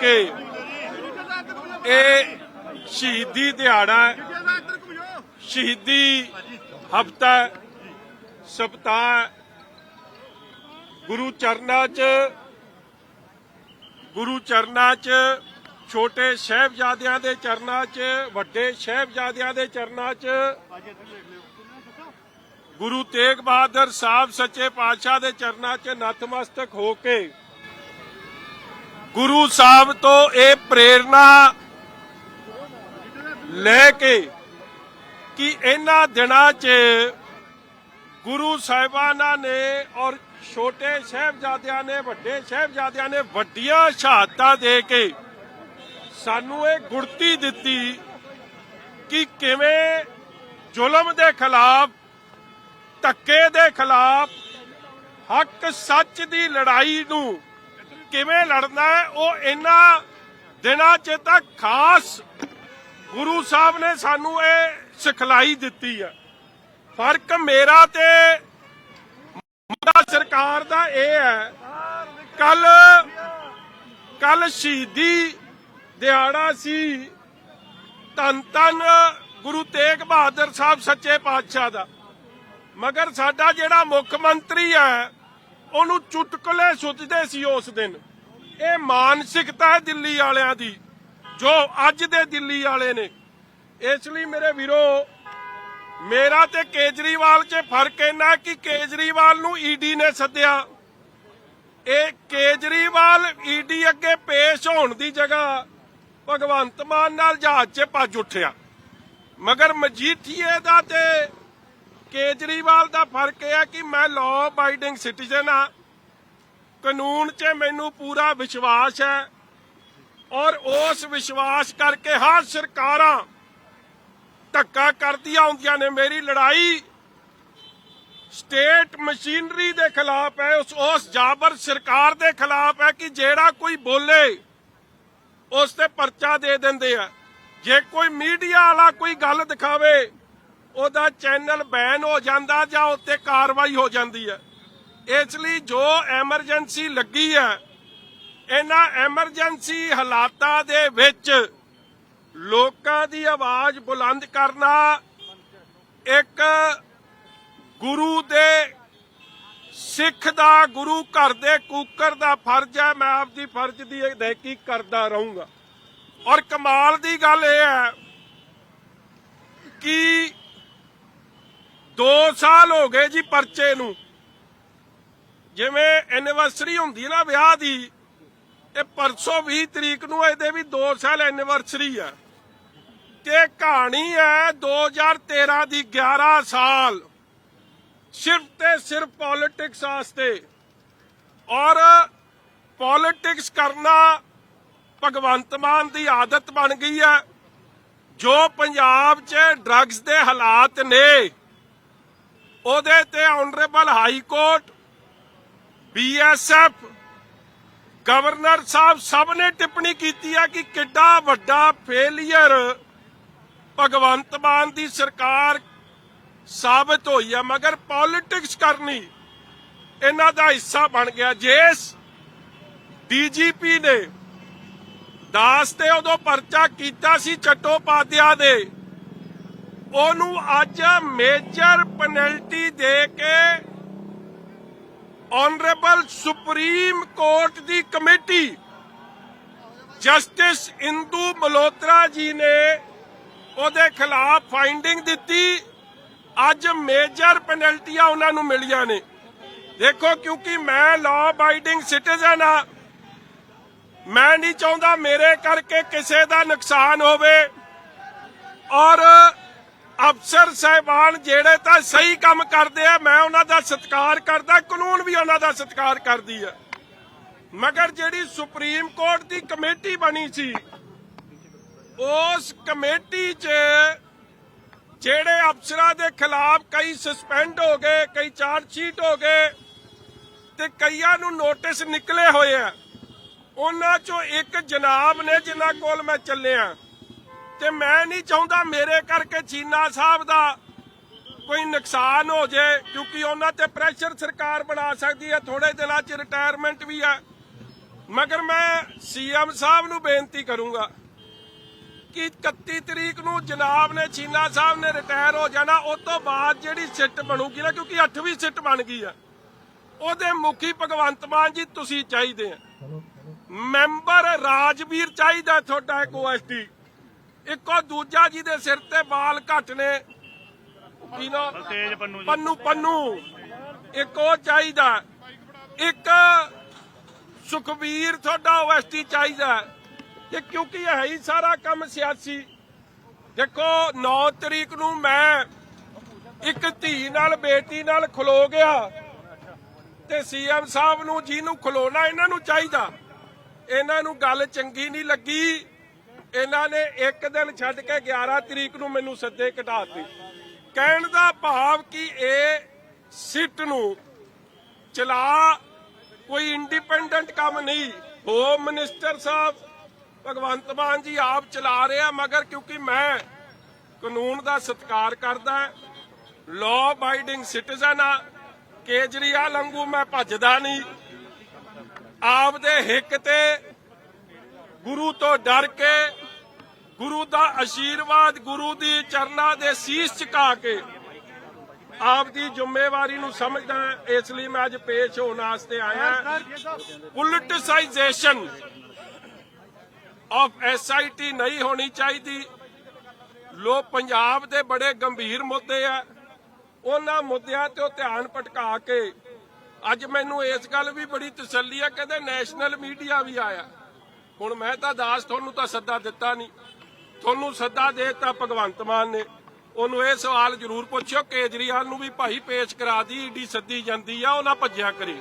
ਕੇ ਇਹ ਸ਼ਹੀਦੀ ਦਿਹਾੜਾ ਸ਼ਹੀਦੀ ਹਫਤਾ ਸਪਤਾਹ ਗੁਰੂ ਚਰਨਾਂ 'ਚ, ਗੁਰੂ ਚਰਨਾਂ 'ਚ, ਛੋਟੇ ਸਹਿਬਜ਼ਾਦਿਆਂ ਦੇ ਚਰਨਾਂ 'ਚ, ਵੱਡੇ ਸਹਿਬਜ਼ਾਦਿਆਂ ਦੇ ਚਰਨਾਂ 'ਚ। ਗੁਰੂ ਤੇਗ ਬਹਾਦਰ ਸਾਹਿਬ ਸੱਚੇ ਪਾਤਸ਼ਾਹ ਦੇ ਚਰਨਾਂ 'ਚ ਨਤਮਸਤਕ ਹੋ ਕੇ ਗੁਰੂ ਸਾਹਿਬ ਤੋਂ ਇਹ ਪ੍ਰੇਰਣਾ ਲੈ ਕੇ ਕਿ ਇਹਨਾਂ ਦਿਨਾਂ 'ਚ ਗੁਰੂ ਸਾਹਿਬਾਨਾਂ ਨੇ ਔਰ ਛੋਟੇ ਸਹਿਬਜ਼ਾਦਿਆਂ ਨੇ, ਵੱਡੇ ਸਹਿਬਜ਼ਾਦਿਆਂ ਨੇ ਵੱਡੀਆਂ ਸ਼ਹਾਦਤਾਂ ਦੇ ਕੇ ਸਾਨੂੰ ਇਹ ਗੁਰਤੀ ਦਿੱਤੀ ਕਿ ਕਿਵੇਂ ਜ਼ੁਲਮ ਦੇ ਖਿਲਾਫ, ਧੱਕੇ ਦੇ ਖਿਲਾਫ ਹੱਕ ਸੱਚ ਦੀ ਲੜਾਈ ਨੂੰ ਕਿਵੇਂ ਲੜਨਾ ਹੈ, ਉਹ ਇਹਨਾਂ ਦਿਨਾਂ 'ਚ ਤਾਂ ਖਾਸ ਗੁਰੂ ਸਾਹਿਬ ਨੇ ਸਾਨੂੰ ਇਹ ਸਿਖਲਾਈ ਦਿੱਤੀ ਹੈ। ਫ਼ਰਕ ਮੇਰਾ ਤੇ ਮੁੱਦਾ ਸਰਕਾਰ ਦਾ ਇਹ ਹੈ, ਕੱਲ ਕੱਲ ਸ਼ਹੀਦੀ ਦਿਹਾੜਾ ਸੀ, ਧੰਨ ਧੰਨ ਗੁਰੂ ਤੇਗ ਬਹਾਦਰ ਸਾਹਿਬ ਸੱਚੇ ਪਾਤਸ਼ਾਹ ਦਾ। ਮਗਰ ਸਾਡਾ ਜਿਹੜਾ ਮੁੱਖ ਮੰਤਰੀ ਹੈ ਉਹਨੂੰ ਚੁਟਕਲੇ ਸੁੱਝਦੇ ਸੀ ਉਸ ਦਿਨ। ਇਹ ਮਾਨਸਿਕਤਾ ਹੈ ਦਿੱਲੀ ਵਾਲਿਆਂ ਦੀ, ਜੋ ਅੱਜ ਦੇ ਦਿੱਲੀ ਵਾਲੇ ਨੇ। ਇਸ ਲਈ ਮੇਰੇ ਵੀਰੋ, ਮੇਰਾ ਤੇ ਕੇਜਰੀਵਾਲ 'ਚ ਫ਼ਰਕ ਇੰਨਾ ਕਿ ਕੇਜਰੀਵਾਲ ਨੂੰ ਈਡੀ ਨੇ ਸੱਦਿਆ। ਇਹ ਕੇਜਰੀਵਾਲ ਈਡੀ ਅੱਗੇ ਪੇਸ਼ ਹੋਣ ਦੀ ਜਗ੍ਹਾ ਭਗਵੰਤ ਮਾਨ ਨਾਲ ਜਹਾਜ਼ 'ਚ ਭੱਜ ਉੱਠਿਆ। ਮਗਰ ਮਜੀਠੀਏ ਦਾ ਤੇ ਕੇਜਰੀਵਾਲ ਦਾ ਫ਼ਰਕ ਇਹ ਹੈ ਕਿ ਮੈਂ ਲਾਅ ਅਬਾਈਡਿੰਗ ਸਿਟੀਜ਼ਨ ਆ। ਕਾਨੂੰਨ 'ਚ ਮੈਨੂੰ ਪੂਰਾ ਵਿਸ਼ਵਾਸ ਹੈ ਔਰ ਉਸ ਵਿਸ਼ਵਾਸ ਕਰਕੇ ਹਰ ਸਰਕਾਰਾਂ ਧੱਕਾ ਕਰਦੀਆਂ ਹੁੰਦੀਆਂ ਨੇ। ਮੇਰੀ ਲੜਾਈ ਸਟੇਟ ਮਸ਼ੀਨਰੀ ਦੇ ਖਿਲਾਫ ਹੈ, ਉਸ ਉਸ ਜਾਬਰ ਸਰਕਾਰ ਦੇ ਖਿਲਾਫ ਹੈ ਕਿ ਜਿਹੜਾ ਕੋਈ ਬੋਲੇ, ਉਸ ਤੇ ਪਰਚਾ ਦੇ ਦਿੰਦੇ ਆ। ਜੇ ਕੋਈ ਮੀਡੀਆ ਵਾਲਾ ਕੋਈ ਗੱਲ ਦਿਖਾਵੇ ਉਹਦਾ ਚੈਨਲ ਬੈਨ ਹੋ ਜਾਂਦਾ ਜਾਂ ਉੱਤੇ ਕਾਰਵਾਈ ਹੋ ਜਾਂਦੀ ਹੈ। ਇਸ ਲਈ ਜੋ ਐਮਰਜੈਂਸੀ ਲੱਗੀ ਹੈ, ਇਹਨਾਂ ਐਮਰਜੈਂਸੀ ਹਾਲਾਤਾਂ ਦੇ ਵਿੱਚ ਲੋਕਾਂ ਦੀ ਆਵਾਜ਼ ਬੁਲੰਦ ਕਰਨਾ ਇੱਕ ਗੁਰੂ ਦੇ ਸਿੱਖ ਦਾ, ਗੁਰੂ ਘਰ ਦੇ ਕੂਕਰ ਦਾ ਫਰਜ਼ ਹੈ। ਮੈਂ ਆਪਦੀ ਫਰਜ਼ ਦੀ ਅਦਾਇਗੀ ਕਰਦਾ ਰਹੂੰਗਾ। ਔਰ ਕਮਾਲ ਦੀ ਗੱਲ ਇਹ ਹੈ ਕਿ 2 ਸਾਲ ਹੋ ਗਏ ਜੀ ਪਰਚੇ ਨੂੰ। ਜਿਵੇਂ ਐਨੀਵਰਸਰੀ ਹੁੰਦੀ ਹੈ ਨਾ ਵਿਆਹ ਦੀ ਇਹ ਪਰਸੋਂ 20 ਤਰੀਕ ਨੂੰ ਇਹਦੇ ਵੀ 2 ਸਾਲ ਐਨੀਵਰਸਰੀ ਆ। ਤੇ ਕਹਾਣੀ ਹੈ 2013 ਦੀ 11 ਸਾਲ, ਸਿਰਫ ਤੇ ਸਿਰਫ ਪੋਲਿਟਿਕਸ ਵਾਸਤੇ। ਔਰ ਪੋਲਿਟਿਕਸ ਕਰਨਾ ਭਗਵੰਤ ਮਾਨ ਦੀ ਆਦਤ ਬਣ ਗਈ ਹੈ, ਜੋ ਪੰਜਾਬ 'ਚ ਡਰੱਗਸ ਦੇ ਹਾਲਾਤ ਨੇ। ਉਹਦੇ ਤੇ honourable high court BSF governor ਸਾਹਿਬ ਸਭ ਨੇ ਟਿੱਪਣੀ ਕੀਤੀ ਹੈ ਕਿ ਕਿੱਡਾ ਵੱਡਾ ਫੇਲਿਅਰ ਭਗਵੰਤ ਮਾਨ ਦੀ ਸਰਕਾਰ ਸਾਬਤ ਹੋਈ ਹੈ ਮਗਰ ਪੋਲਿਟਿਕਸ ਕਰਨੀ, ਇਹਨਾਂ ਦਾ ਹਿੱਸਾ ਬਣ ਗਿਆ। ਜਿਸ ਡੀਜੀਪੀ ਨੇ ਦਾਸ ਤੇ ਉਦੋਂ ਪਰਚਾ ਕੀਤਾ ਸੀ ਚਟੋਪਾਧਿਆ ਦੇ ਉਹਨੂੰ ਅੱਜ ਮੇਜਰ ਪੈਨਲਟੀ ਦੇ ਕੇ ਆਨਰੇਬਲ ਸੁਪਰੀਮ ਕੋਰਟ ਦੀ ਕਮੇਟੀ ਜਸਟਿਸ ਇੰਦੂ ਮਲੋਤਰਾ ਜੀ ਨੇ ਉਹਦੇ ਖਿਲਾਫ ਫਾਈਂਡਿੰਗ ਦਿੱਤੀ। ਅੱਜ ਮੇਜਰ ਪੈਨਲਟੀਆਂ ਉਹਨਾਂ ਨੂੰ ਮਿਲੀਆਂ ਨੇ। ਦੇਖੋ, ਕਿਉਂਕਿ ਮੈਂ ਲਾਅ ਅਬਾਈਡਿੰਗ ਸਿਟੀਜ਼ਨ ਆ ਮੈਂ ਨਹੀਂ ਚਾਹੁੰਦਾ ਮੇਰੇ ਕਰਕੇ ਕਿਸੇ ਦਾ ਨੁਕਸਾਨ ਹੋਵੇ। ਔਰ ਅਫਸਰ ਸਹਿਬਾਨ ਜਿਹੜੇ ਤਾਂ ਸਹੀ ਕੰਮ ਕਰਦੇ ਆ, ਮੈਂ ਉਹਨਾਂ ਦਾ ਸਤਿਕਾਰ ਕਰਦਾ, ਕਾਨੂੰਨ ਵੀ ਉਹਨਾਂ ਦਾ ਸਤਿਕਾਰ ਕਰਦੀ ਹੈ ਮਗਰ ਜਿਹੜੀ ਸੁਪਰੀਮ ਕੋਰਟ ਦੀ ਕਮੇਟੀ ਬਣੀ ਸੀ, ਉਸ ਕਮੇਟੀ 'ਚ ਜਿਹੜੇ ਅਫਸਰਾਂ ਦੇ ਖਿਲਾਫ ਕਈ ਸਸਪੈਂਡ ਹੋ ਗਏ, ਕਈ ਚਾਰਜ ਸ਼ੀਟ ਹੋ ਗਏ, ਤੇ ਕਈਆਂ ਨੂੰ ਨੋਟਿਸ ਨਿਕਲੇ ਹੋਏ ਆ। ਉਹਨਾਂ 'ਚੋਂ ਇੱਕ ਜਨਾਬ ਨੇ ਜਿਨ੍ਹਾਂ ਕੋਲ ਮੈਂ ਚੱਲਿਆ। ਤੇ ਮੈਂ ਨਹੀਂ ਚਾਹੁੰਦਾ ਮੇਰੇ ਕਰਕੇ ਚੀਨਾ ਸਾਹਿਬ ਦਾ ਕੋਈ ਨੁਕਸਾਨ ਹੋ ਜੇ ਕਿਉਂਕਿ ਉਹਨਾਂ ਤੇ ਪ੍ਰੈਸ਼ਰ ਸਰਕਾਰ ਬਣਾ ਸਕਦੀ ਹੈ ਥੋੜੇ ਦਿਨਾਂ 'ਚ ਰਿਟਾਇਰਮੈਂਟ ਵੀ ਹੈ। ਮਗਰ ਮੈਂ ਸੀਐਮ ਸਾਹਿਬ ਨੂੰ ਬੇਨਤੀ ਕਰੂੰਗਾ ਕਿ 31 ਤਰੀਕ ਨੂੰ ਜਨਾਬ ਨੇ ਚੀਨਾ ਸਾਹਿਬ ਨੇ ਰਿਟਾਇਰ ਹੋ ਜਾਣਾ ਉਸ ਤੋਂ ਬਾਅਦ ਜਿਹੜੀ ਸਿੱਟ ਬਣੂਗੀ ਨਾ ਕਿਉਂਕਿ 8ਵੀਂ ਸਿੱਟ ਬਣ ਗਈ ਆ ਉਹਦੇ ਮੁਖੀ ਭਗਵੰਤ ਮਾਨ ਜੀ ਤੁਸੀਂ ਚਾਹੀਦੇ ਆ। ਮੈਂਬਰ ਰਾਜਵੀਰ ਚਾਹੀਦਾ ਤੁਹਾਡਾ ਇੱਕ ਓਐਸਟੀ ਇੱਕੋ ਦੂਜਾ ਜੀ ਦੇ ਸਿਰ ਤੇ ਬਾਲ ਘੱਟ ਨੇ। ਕੀ ਨਾ? ਤੇਜ ਪੰਨੂ ਪੰਨੂ ਪੰਨੂ। ਇੱਕ ਉਹ ਚਾਹੀਦਾ। ਇੱਕ ਸੁਖਬੀਰ ਤੁਹਾਡਾ ਓਐਸਟੀ ਚਾਹੀਦਾ। ਇਹ ਕਿਉਂਕਿ ਇਹ ਹੈ ਹੀ ਸਾਰਾ ਕੰਮ ਸਿਆਸੀ। ਦੇਖੋ 9 ਤਰੀਕ ਨੂੰ ਮੈਂ ਇੱਕ ਧੀ ਨਾਲ ਬੇਟੀ ਨਾਲ ਖਲੋ ਗਿਆ। ਤੇ ਸੀਐਮ ਸਾਹਿਬ ਨੂੰ ਜਿਹਨੂੰ ਖਲੋਣਾ ਇਹਨਾਂ ਨੂੰ ਚਾਹੀਦਾ। ਇਹਨਾਂ ਨੂੰ ਗੱਲ ਚੰਗੀ ਨਹੀਂ ਲੱਗੀ। ਇਹਨਾਂ ਨੇ ਇੱਕ ਦਿਨ ਛੱਡ ਕੇ 11 ਤਰੀਕ ਨੂੰ ਮੈਨੂੰ ਸੱਦੇ ਘਟਾਤੀ ਕਹਿਣ ਦਾ ਭਾਵ ਕਿ ਇਹ ਸਿੱਟ ਨੂੰ ਚਲਾ ਕੋਈ ਇੰਡੀਪੈਂਡੈਂਟ ਕੰਮ ਨਹੀਂ। ਹੋਮ ਮਿਨਿਸਟਰ ਸਾਹਿਬ, ਭਗਵੰਤ ਮਾਨ ਜੀ ਆਪ ਚਲਾ ਰਹੇ ਆ, ਮਗਰ ਕਿਉਂਕਿ ਮੈਂ ਕਾਨੂੰਨ ਦਾ ਸਤਿਕਾਰ ਕਰਦਾ ਲਾਅ ਅਬਾਈਡਿੰਗ ਸਿਟੀਜ਼ਨ ਆ, ਕੇਜਰੀਵਾਲ ਵਾਂਗੂ ਮੈਂ ਭੱਜਦਾ ਨਹੀਂ। ਆਪ ਦੇ ਹਿੱਕ ਤੇ ਗੁਰੂ ਤੋਂ ਡਰ ਕੇ, ਗੁਰੂ ਦਾ ਆਸ਼ੀਰਵਾਦ ਗੁਰੂ ਦੀ ਚਰਨਾਂ ਦੇ ਸੀਸ ਝੁਕਾ ਕੇ ਆਪ ਦੀ ਜ਼ਿੰਮੇਵਾਰੀ ਨੂੰ ਸਮਝਦਾ ਇਸ ਲਈ ਮੈਂ ਅੱਜ ਪੇਸ਼ ਹੋਣ ਵਾਸਤੇ ਆਇਆ ਪੋਲਿਟਿਸਾਈਜੇਸ਼ਨ ਆਫ ਐਸਆਈਟੀ ਨਹੀਂ ਹੋਣੀ ਚਾਹੀਦੀ। ਲੋ ਪੰਜਾਬ ਦੇ ਬੜੇ ਗੰਭੀਰ ਮੁੱਦੇ ਆ। ਉਹਨਾਂ ਮੁੱਦਿਆਂ ਤੇ ਧਿਆਨ ਭਟਕਾ ਕੇ ਅੱਜ ਮੈਨੂੰ ਇਸ ਗੱਲ ਵੀ ਬੜੀ ਤਸੱਲੀ ਆ, ਕਹਿੰਦੇ ਨੈਸ਼ਨਲ ਮੀਡੀਆ ਵੀ ਆਇਆ। ਹੁਣ ਮੈਂ ਤਾਂ ਦਾਸ ਤੁਹਾਨੂੰ ਤਾਂ ਸੱਦਾ ਦਿੱਤਾ ਨਹੀਂ। ਤੁਹਾਨੂੰ ਸੱਦਾ ਦੇਤਾ ਭਗਵੰਤ ਮਾਨ ਨੇ। ਉਹਨੂੰ ਇਹ ਸਵਾਲ ਜ਼ਰੂਰ ਪੁੱਛਿਓ, ਕੇਜਰੀਵਾਲ ਨੂੰ ਵੀ ਭਾਈ ਪੇਸ਼ ਕਰਾ ਦੀ ਈਡੀ ਸੱਦੀ ਜਾਂਦੀ ਆ, ਉਹ ਨਾ ਭੱਜਿਆ ਕਰੇ।